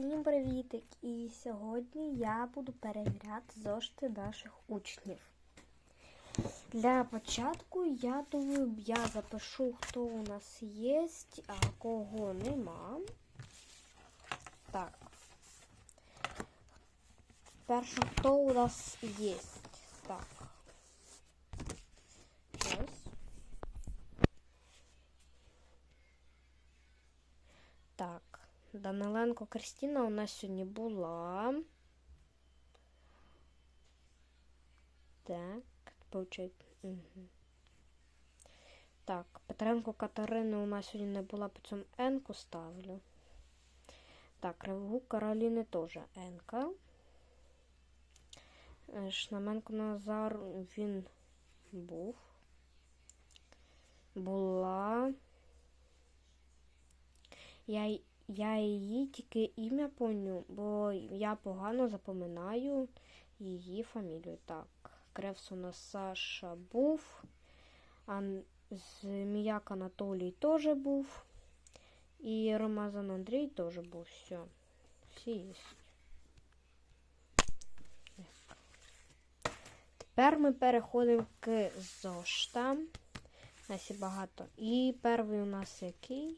Всім привітик! І сьогодні я буду перевіряти зошити наших учнів. Для початку, я думаю, я запишу, хто у нас є, а кого нема. Так. Перше, хто у нас є. Так. Ось. Так. Даниленко Кристина у нас сьогодні була. Так, получається. Угу. Так, Петренко Катерина у нас сьогодні не була, по цьому Енку ставлю. Так, Кривгук Кароліни теж Енка. Е, Шнаменко Назар він був. Була. Я, я її тільки ім'я помню, бо я погано запоминаю її фамілію. Так, Кревс у нас Саша був. Ан... Зміяк Анатолій теж був. І Ромазан Андрій теж був. Все. Всі є. Тепер ми переходимо к зоштам. Нас є багато. І перший у нас який?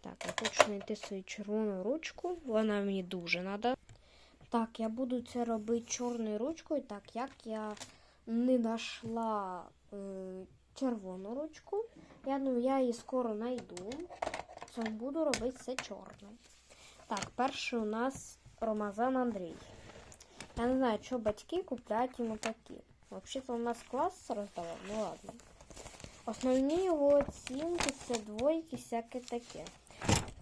Так, я хочу знайти свою червону ручку. Вона мені дуже треба. Так, я буду це робити чорною ручкою, так як я не знайшла е, червону ручку. Я думаю, я її скоро знайду. Це буду робити все чорне. Так, перший у нас Ромазан Андрій. Я не знаю, що батьки купляють йому такі. Взагалі-то у нас клас роздавав, ну ладно. Основні його оцінки це двойки, всяке таке.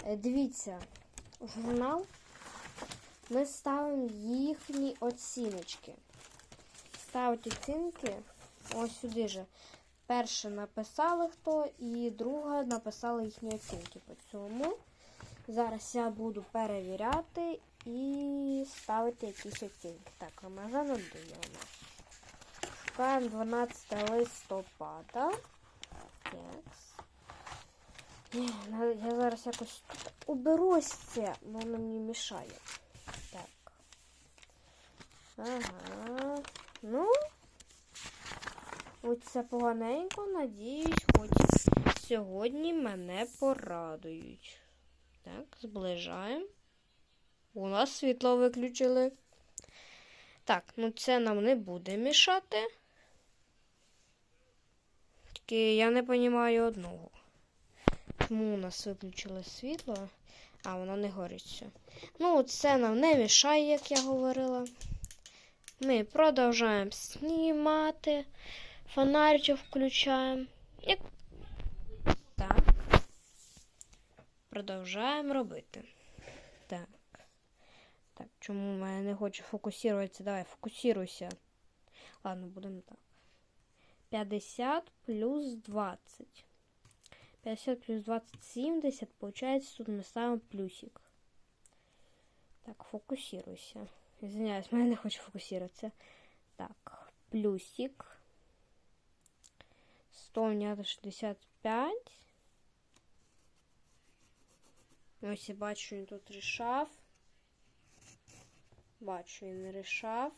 Е, Дивіться, журнал ми ставимо їхні оціночки. Ставить оцінки ось сюди же. Перше написали хто, і друге написали їхні оцінки по цьому. Зараз я буду перевіряти і ставити якісь оцінки. Так, Рамазан нас. Шукаємо 12 листопада. Текс. Ні, Я зараз якось тут уберу це, воно мені мішає. Так. Ага. Ну. Ось це поганенько, надіюсь, хоч сьогодні мене порадують. Так, зближаємо. У нас світло виключили. Так, ну це нам не буде мішати. Тільки я не розумію одного. Чому у нас виключили світло, а воно не горить все. Ну, це нам не мішає, як я говорила. Ми продовжуємо знімати. Фонаричок включаємо. Як... Так. Продовжуємо робити. Так. Так, чому мене не хоче фокусуватися? Давай, фокусируйся. Ладно, будемо так. 50 плюс 20. 50 плюс 20, 70. Получается, тут мы ставим плюсик. Так, фокусируйся. Извиняюсь, я не хочу фокусироваться. Так, плюсик. 100 унято 65. Ось я бачу, він тут рішав. Бачу, він рішав.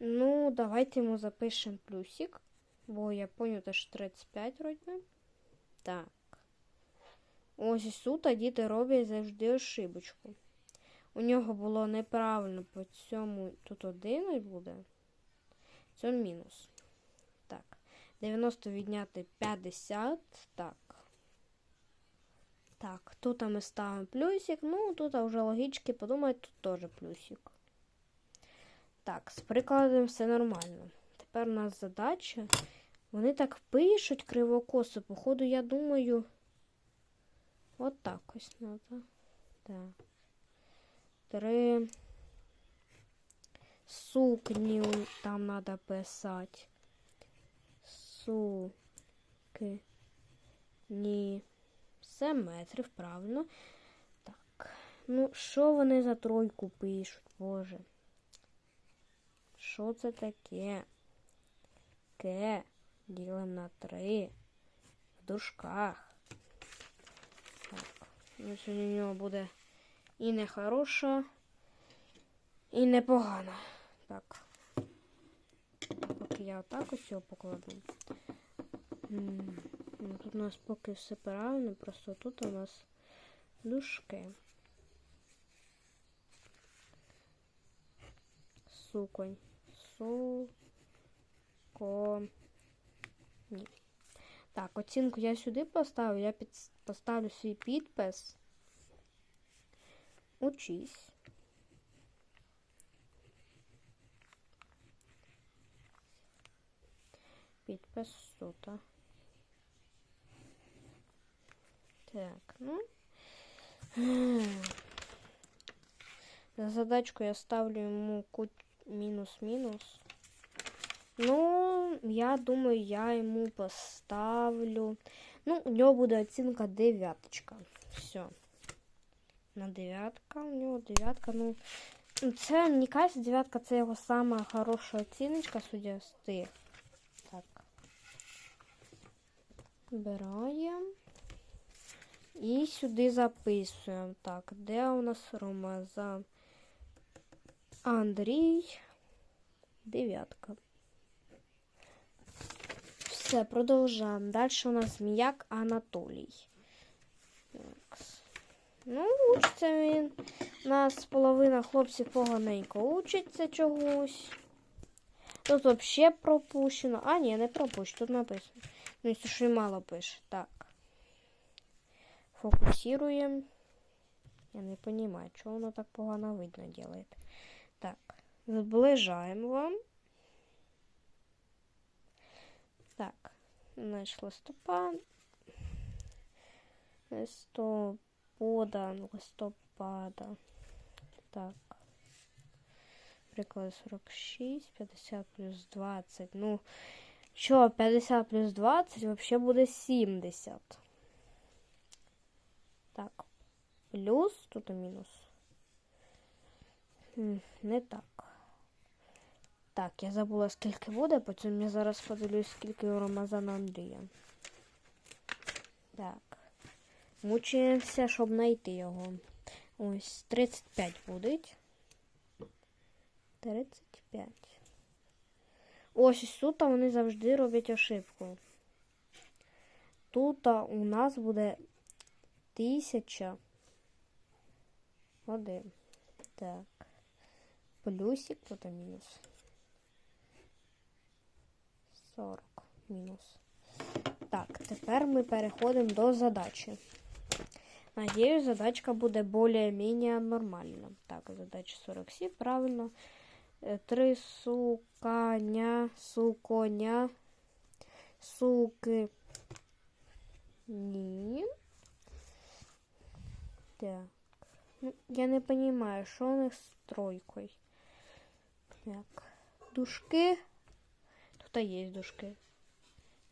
Ну, давайте йому запишемо плюсик. Бо я понял, це ж 35 вроді. Так. Ось ось тут діти роблять завжди ошибочку. У нього було неправильно по цьому. Тут один буде. Це мінус. Так. 90 відняти 50. Так. Так, тут ми ставимо плюсик. Ну, тут вже логічки подумають, тут теж плюсик. Так, з прикладом все нормально. Тепер у нас задача. Вони так пишуть кривокоси. Походу, я думаю. От так ось треба. Так. Три. Сукні там треба писати. Суки. Ні. Все метрів, правильно. Так. Ну, що вони за тройку пишуть, боже? Що це таке? Ке ділимо на 3 в дужках. Так. Ну, сьогодні у нього буде і не хороша, і не погана. Так. Поки я отак ось його покладу. Ну, Тут у нас поки все правильно, просто тут у нас дужки. Суконь. Суко. Ні. Так, оцінку я сюди поставлю. Я під... поставлю свій підпис. Учись. Підпис тут. Так, ну. За задачку я ставлю ему куть мінус-мінус. Ну, я думаю, я йому поставлю. Ну, у нього буде оцінка дев'яточка. Все. На дев'ятка. У нього дев'ятка. Ну, це, мені кажется, дев'ятка це його сама хороша оціночка, судя з тих. Так. Збираємо. І сюди записуємо. Так, де у нас Ромазан? Андрій. Дев'ятка. Все, продовжаємо. Далі у нас зміяк Анатолій. Ну, учиться він. У нас половина хлопців поганенько учиться чогось. Тут взагалі пропущено. А, ні, не пропущено, тут написано. Ну, якщо що й мало пише. Так. Фокусируем. Я не понимаю, что оно так погано видно делает. Так, зближаємо вам. Так, значить листопад. Листопада, листопада. Так. Приклад 46, 50 плюс 20. Ну, що, 50 плюс 20 вообще буде 70. Так. Плюс, тут і мінус. Не так. Так, я забула, скільки буде, потім я зараз подивлюсь, скільки у Рамазана Андрія. Так. Мучаємося, щоб знайти його. Ось, 35 буде. 35. Ось тут вони завжди роблять ошибку. Тут у нас буде тисяча. Один. Так. Плюсик, тут мінус. 40 мінус. Так, тепер ми переходимо до задачі. Надіюсь, задачка буде більш-менш нормальна. Так, задача 47, правильно. Е, Три суканя, суконя, суки. Ні. Так. Ну, я не понимаю, що у них з тройкою. Так. Дужки. Тут є дужки.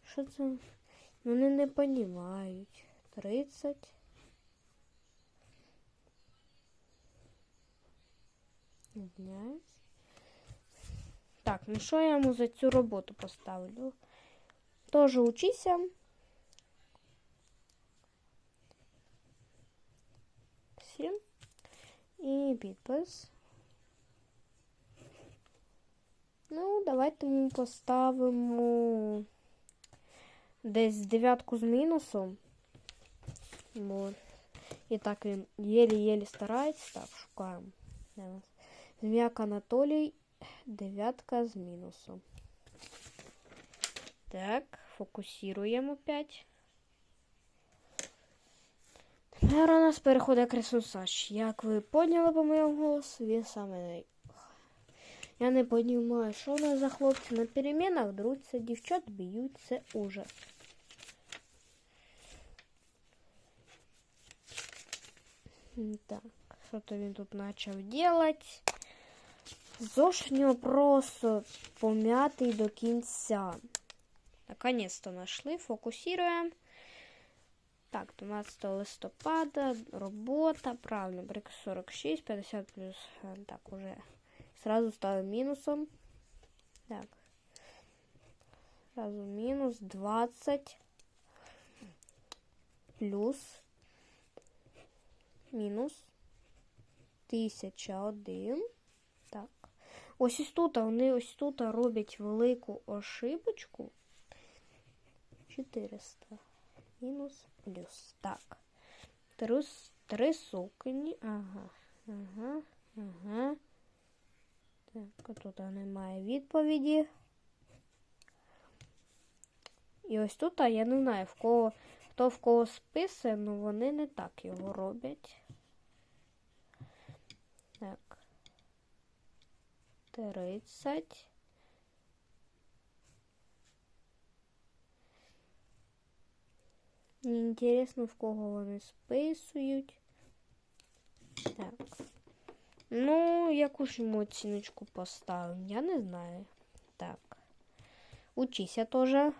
Що це? Вони не понимають. 30. Однясь. Так, ну що я йому за цю роботу поставлю? Тоже учися. Сім. І підпис. Ну, давайте ми поставимо десь дев'ятку з мінусом. Вот. І так він єлі-єлі старається. Так, шукаємо. Зміяк Анатолій, дев'ятка з мінусом. Так, фокусуємо опять. Тепер у нас переходить кресусач. Як ви поняли по моєму голосу, він саме. Я не розумію, що нас за хлопці на перемінах друться, дівчат б'ють, це ужас. Так, що-то він тут почав робити. ЗОЖ в просто пом'ятий до кінця. Наконец-то нашли, фокусуємо. Так, 12 листопада, робота, правильно, брик 46, 50 плюс, е, так, уже сразу ставим минусом. Так, сразу минус 20 плюс минус 1001. Так. Ось ось тут, вони ось тут роблять велику ошибочку. 400 мінус плюс. Так. Три, три сукні. Ага. Ага. Ага. Так, тут немає відповіді. І ось тут, а я не знаю, в кого, хто в кого списує, але вони не так його роблять. Так. 30. Мені інтересно, в кого вони списують. Так. Ну, яку ж йому оціночку поставимо? Я не знаю. Так. Учися теж.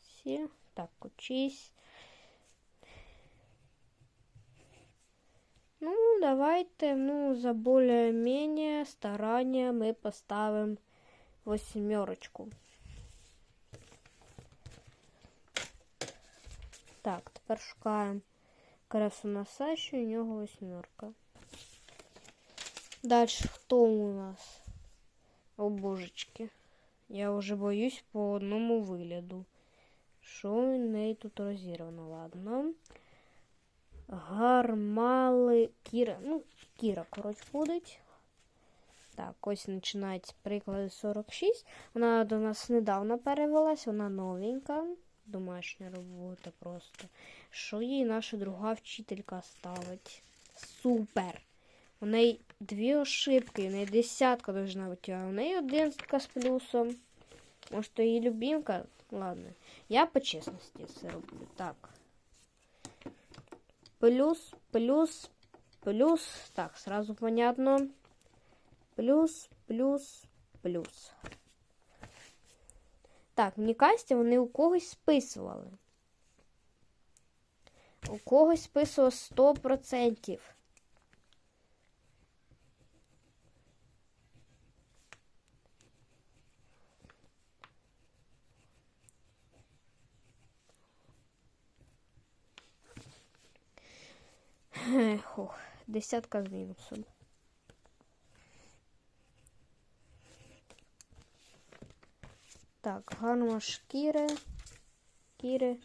Всі. Так, учись. Ну, давайте, ну, за более-менее старання ми поставимо восьмерочку. Так, тепер шукаємо красу на Саші, у нього восьмерка. Далі хто у нас? О, божечки. Я вже боюсь по одному вигляду. Що в неї тут розірвано, ладно. Гармали Кіра. Ну, Кіра, коротше, буде. Так, ось починається приклади 46. Вона до нас недавно перевелась, вона новенька. Домашня робота просто. Що їй наша друга вчителька ставить? Супер! У неї дві ошибки, у неї десятка должна бути, а у неї одинадцятка з плюсом. Може, то її любимка? Ладно. Я по чесності це роблю. Так. Плюс, плюс, плюс. Так, сразу понятно. Плюс, плюс, плюс. Так, мені кажеться, вони у когось списували. У когось списувало 100%. Ех, ох, десятка з мінусом. Так, гарно шкіри. Шкіри.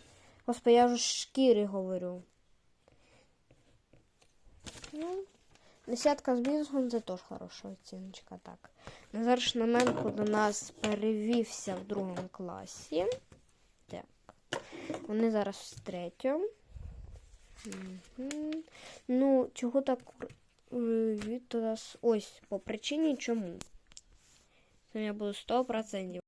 Господи, я вже шкіри говорю. Ну, десятка з мінусом це теж хороша оціночка. Так. Назар Шнаменко до нас перевівся в другому класі. Так. Вони зараз в третьому. Мгм. Ну, чого так е, від нас ось по причині чому? Це я буду 100%.